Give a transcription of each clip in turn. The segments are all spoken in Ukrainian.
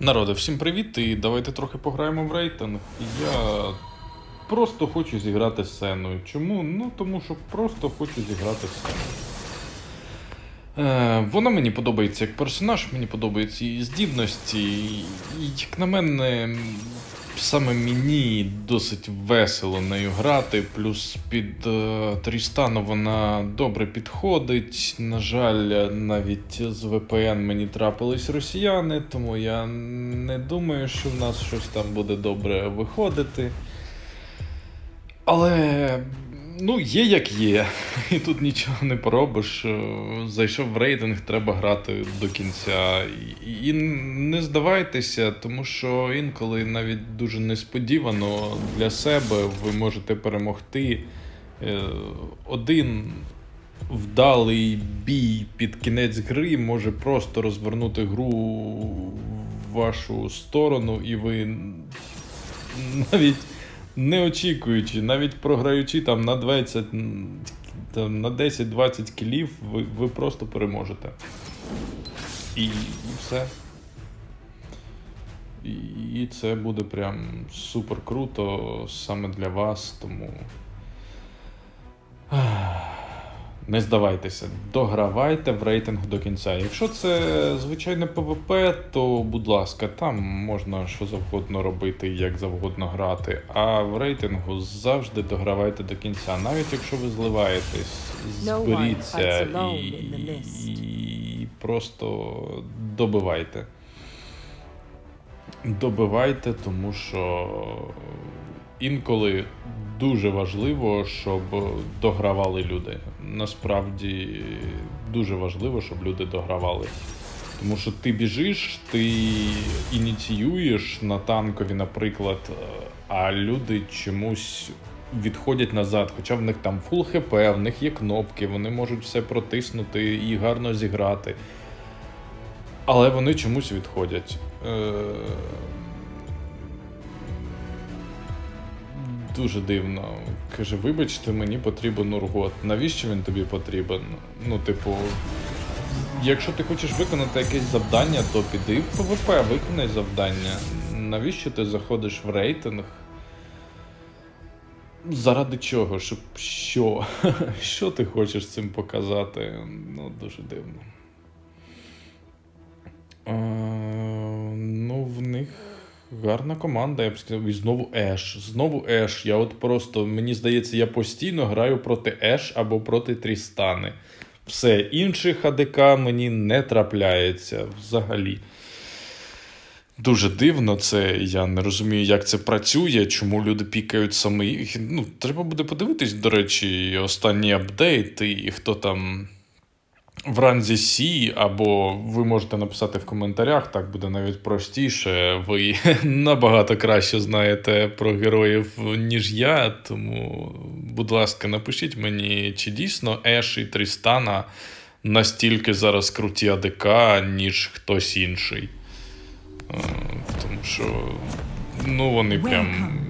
Народи, всім привіт, і давайте трохи пограємо в рейтинг. Я просто хочу зіграти сценою. Чому? Ну тому що просто хочу зіграти сценою. Е, вона мені подобається як персонаж, мені подобаються її здібності. І, як на мене, саме мені досить весело нею грати. Плюс під е, Трістану вона добре підходить. На жаль, навіть з VPN мені трапились росіяни, тому я не думаю, що в нас щось там буде добре виходити. Але ну, є як є. І тут нічого не поробиш. Е, Зайшов в рейтинг, треба грати до кінця. І, не здавайтеся, тому що інколи навіть дуже несподівано для себе ви можете перемогти е, один. Вдалий бій під кінець гри може просто розвернути гру в вашу сторону, і ви навіть не очікуючи, навіть програючи там на 20, там, на 10-20 кілів, ви, ви просто переможете. І, і все. І, це буде прям супер круто саме для вас, тому. Не здавайтеся, догравайте в рейтинг до кінця. Якщо це звичайне ПВП, то будь ласка, там можна що завгодно робити, як завгодно грати. А в рейтингу завжди догравайте до кінця. Навіть якщо ви зливаєтесь, зберіться і, і просто добивайте. Добивайте, тому що інколи дуже важливо, щоб догравали люди. Насправді дуже важливо, щоб люди догравали. Тому що ти біжиш, ти ініціюєш на танкові, наприклад, е, а люди чомусь відходять назад. Хоча в них там фул хп, в них є кнопки, вони можуть все протиснути і гарно зіграти. Але вони чомусь відходять. Дуже дивно. Каже, вибачте, мені потрібен ургот. Навіщо він тобі потрібен? Ну, типу, якщо ти хочеш виконати якесь завдання, то піди в ПВП, виконай завдання. Навіщо ти заходиш в рейтинг? Заради чого? Щоб що? Що ти хочеш цим показати? Ну, дуже дивно. Гарна команда, я б сказав. І знову Еш. Знову Еш. Я от просто, мені здається, я постійно граю проти Еш або проти Трістани. Все, інших АДК мені не трапляється взагалі. Дуже дивно це. Я не розумію, як це працює, чому люди пікають саме їх. Ну, треба буде подивитись, до речі, останні апдейти, і хто там в ранзі Сі, або ви можете написати в коментарях, так буде навіть простіше. Ви набагато краще знаєте про героїв, ніж я. Тому, будь ласка, напишіть мені, чи дійсно Еш і Трістана настільки зараз круті АДК, ніж хтось інший. Е, Тому що ну, вони прям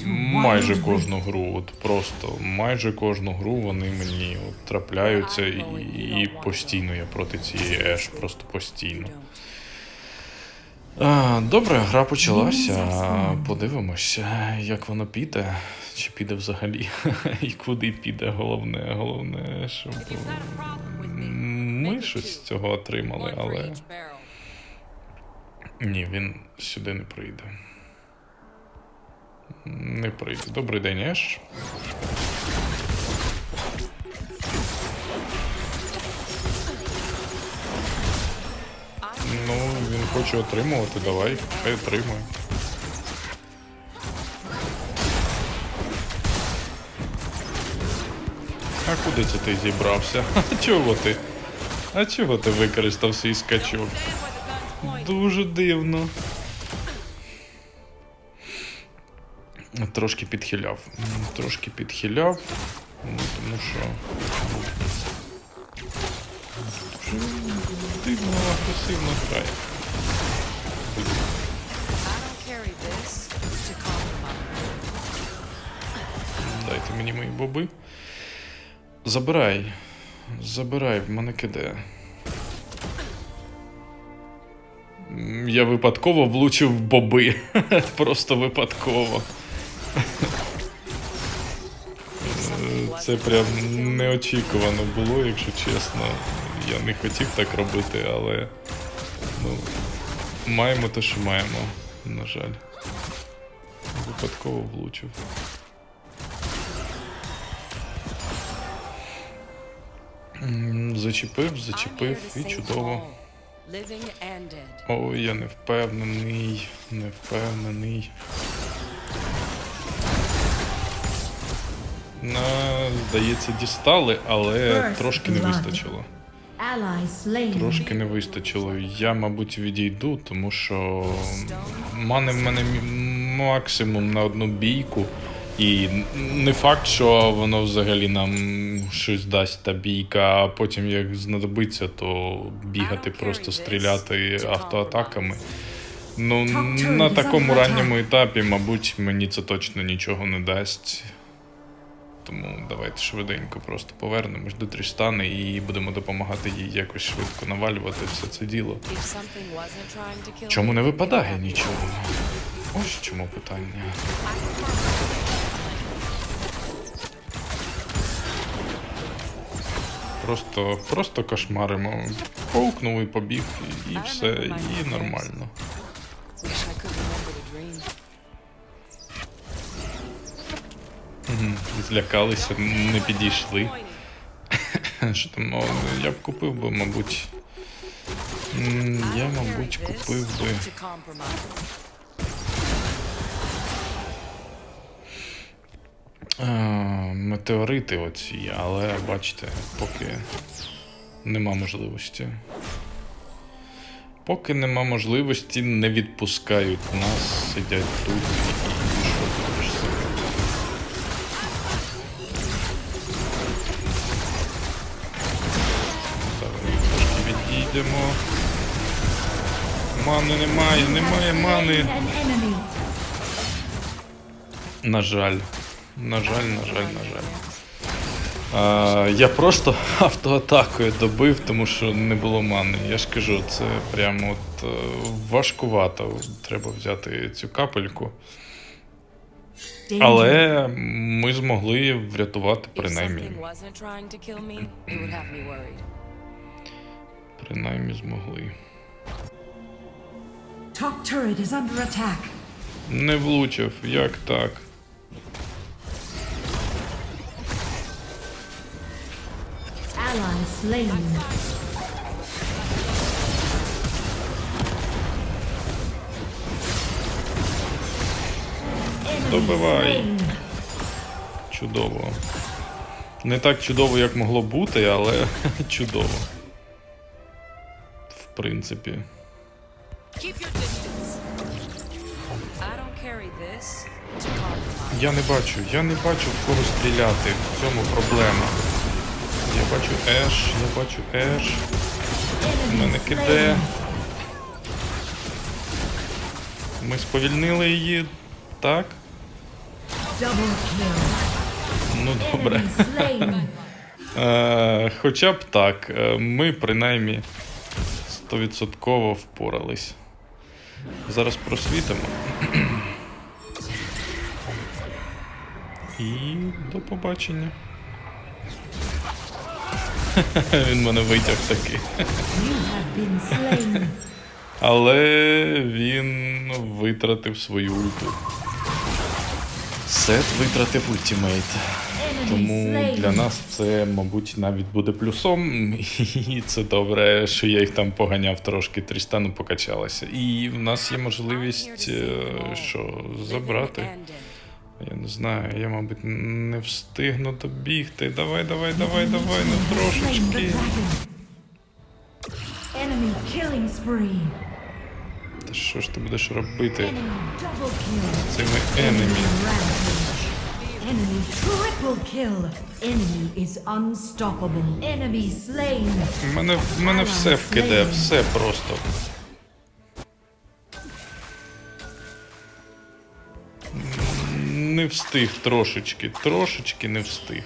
майже кожну гру, от просто майже кожну гру вони мені от трапляються, і, і постійно я проти цієї Еш, просто постійно. А, добре, гра почалася. Подивимося, як воно піде. Чи піде взагалі? І куди піде, головне, головне, щоб ми щось з цього отримали, але. Ні, він сюди не прийде. Не прийде. Добрий день, Еш. Ну, він хоче отримувати, давай, хай отримує. А куди це ти зібрався? А чого ти? А чого ти використав свій скачок? Дуже дивно. Трошки підхиляв. Трошки підхиляв. Ну, тому що. Дивно агресивно грає. Дайте мені мої боби. Забирай. Забирай, в мене киде. Я випадково влучив в боби. Просто випадково. Це прям неочікувано було, якщо чесно. Я не хотів так робити, але ну, маємо те, що маємо, на жаль. Випадково влучив. Зачепив, зачепив і чудово. Ой, я не впевнений, не впевнений. На, здається, дістали, але трошки не вистачило. Трошки не вистачило. Я, мабуть, відійду, тому що мани в мене максимум на одну бійку. І не факт, що воно взагалі нам щось дасть та бійка, а потім як знадобиться, то бігати, просто стріляти автоатаками. Ну, на такому ранньому етапі, мабуть, мені це точно нічого не дасть. Тому давайте швиденько просто повернемось до Трістани і будемо допомагати їй якось швидко навалювати все це діло. Чому не випадає нічого? Ось чому питання. Просто, просто кошмаримо. Поукнув і побіг, і все, і нормально. Злякалися, не підійшли. Що там, ну, я б купив би, мабуть. Я, мабуть, купив би. Метеорити оці, але бачите, поки нема можливості. Поки нема можливості, не відпускають нас, сидять тут трошки. Мани немає, немає мани. На жаль. На жаль, на жаль, на жаль. А, я просто автоатакою добив, тому що не було мани. Я ж кажу, це прямо от е, важкувато. Треба взяти цю капельку. Але ми змогли врятувати принаймні. Принаймні змогли. Top turret is under attack. Не влучив, як так? Ally slain. Добивай. Чудово. Не так чудово, як могло бути, але чудово. Compromise. Я не бачу, я не бачу в кого стріляти. В цьому проблема. Я бачу Еш, я бачу Еш. Enemy Мене киде. Ми сповільнили її. Так? Ну добре. Е, хоча б так. Е, Ми принаймні 100% впорались. Зараз просвітимо. І до побачення. Він мене витяг таки. Але він витратив свою ульту. Сет витратив ультимейт. Тому для нас це, мабуть, навіть буде плюсом. І це добре, що я їх там поганяв трошки, Трістану покачалася. І в нас є можливість е, що забрати. Я не знаю, я, мабуть, не встигну добігти. Давай, давай, давай, давай, ну трошечки. Та що ж ти будеш робити цими енемі? Enemy triple kill. Enemy is unstoppable. Enemy slain. В мене, в мене все вкиде, все просто. Не встиг трошечки, трошечки не встиг.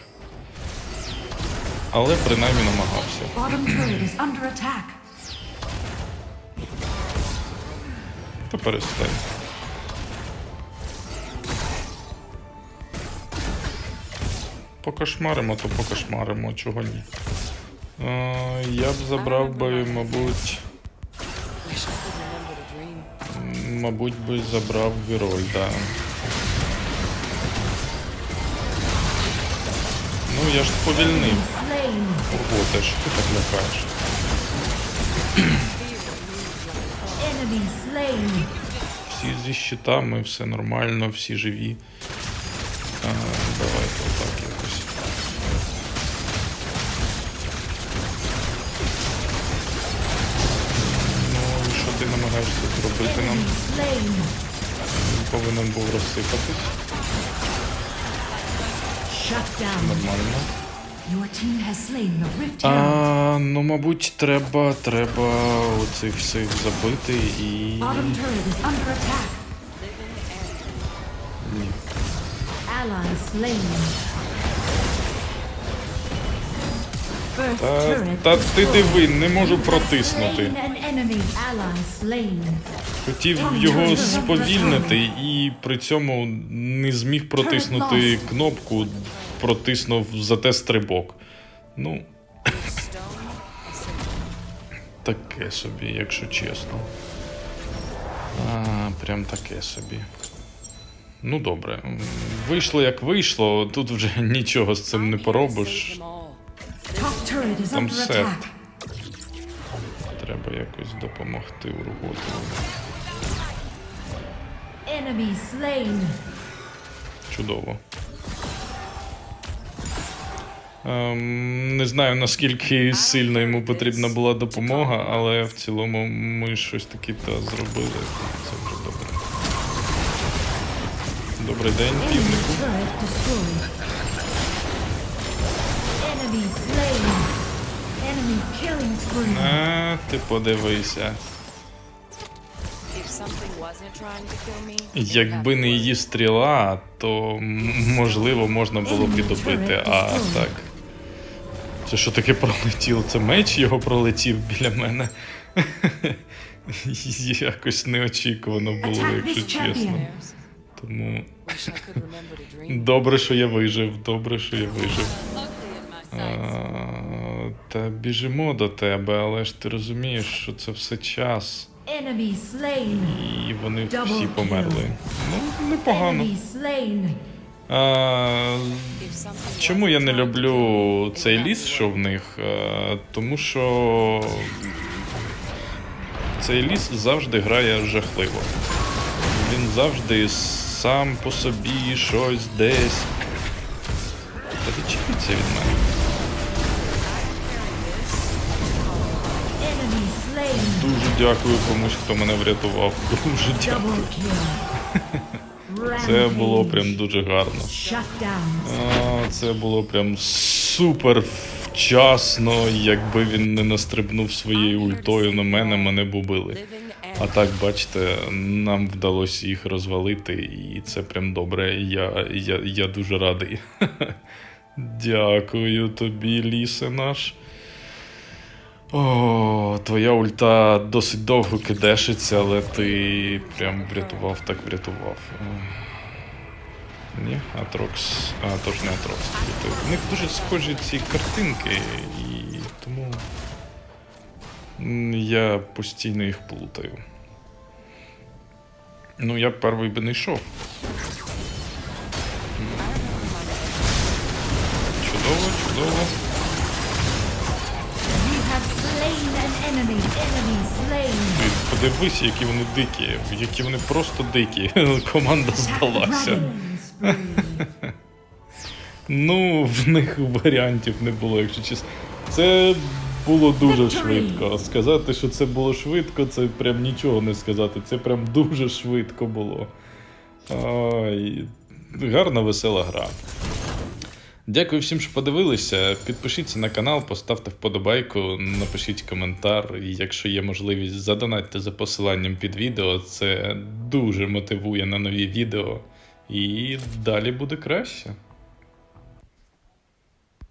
Але принаймні намагався. Bottom turret is under attack. Та перестань. Покошмаримо, то покошмаримо, чого ні. Е, я б забрав би, мабуть. Мабуть, би забрав Вірольда. Ну, я ж повільнив. Ого, ти ж ти так лякаєш. Всі зі щитами, все нормально, всі живі. А, давайте отак що зробити нам? Повинен був розсипатись. Нормально. А, ну, мабуть, треба, треба оцих всіх забити і. Ні. Та, та ти диви, не можу протиснути. Хотів його сповільнити і при цьому не зміг протиснути кнопку, протиснув зате стрибок. Ну, таке собі, якщо чесно. А, прям таке собі. Ну добре. Вийшло як вийшло, тут вже нічого з цим не поробиш. Там сет. Треба якось допомогти. Enemy. Чудово. Ем, не знаю наскільки сильно йому потрібна була допомога, але в цілому ми щось таке та зробили. Це вже добре. Добрий день, півнику. А, ти подивися. If something wasn't trying to kill me, it would Якби не її стріла, то можливо можна було б і добити. А так. Це що таке пролетіло? Це меч його пролетів біля мене. Якось неочікувано було, якщо чесно. Тому добре, що я вижив, добре, що я вижив. А, та біжимо до тебе, але ж ти розумієш, що це все час. Enemy slain. І вони Double всі kill. померли. Ну, непогано. Enemy slain. А, Чому я не люблю цей ліс, що в них? Е, Тому що цей ліс завжди грає жахливо. Він завжди сам по собі щось десь. Та відчепіться від мене. Дякую комусь, хто мене врятував. Дуже дякую. Це було прям дуже гарно. Це було прям супер вчасно. Якби він не настрибнув своєю ультою на мене, мене б убили. А так, бачите, нам вдалося їх розвалити, і це прям добре. Я, я, я дуже радий. Дякую тобі, лісе наш. О, твоя ульта досить довго кидешиться, але ти прям врятував, так врятував. Ні, Атрокс. А, тож не Атрокс. В них дуже схожі ці картинки, і тому я постійно їх плутаю. Ну, я б перший би не йшов. Чудово, чудово. Ти подивись, які вони дикі, які вони просто дикі. Команда здалася. Ну, в них варіантів не було, якщо чесно. Це було дуже швидко. Сказати, що це було швидко, це прям нічого не сказати. Це прям дуже швидко було. Ай, гарна, весела гра. Дякую всім, що подивилися. Підпишіться на канал, поставте вподобайку, напишіть коментар. Якщо є можливість, задонатьте за посиланням під відео. Це дуже мотивує на нові відео. І далі буде краще.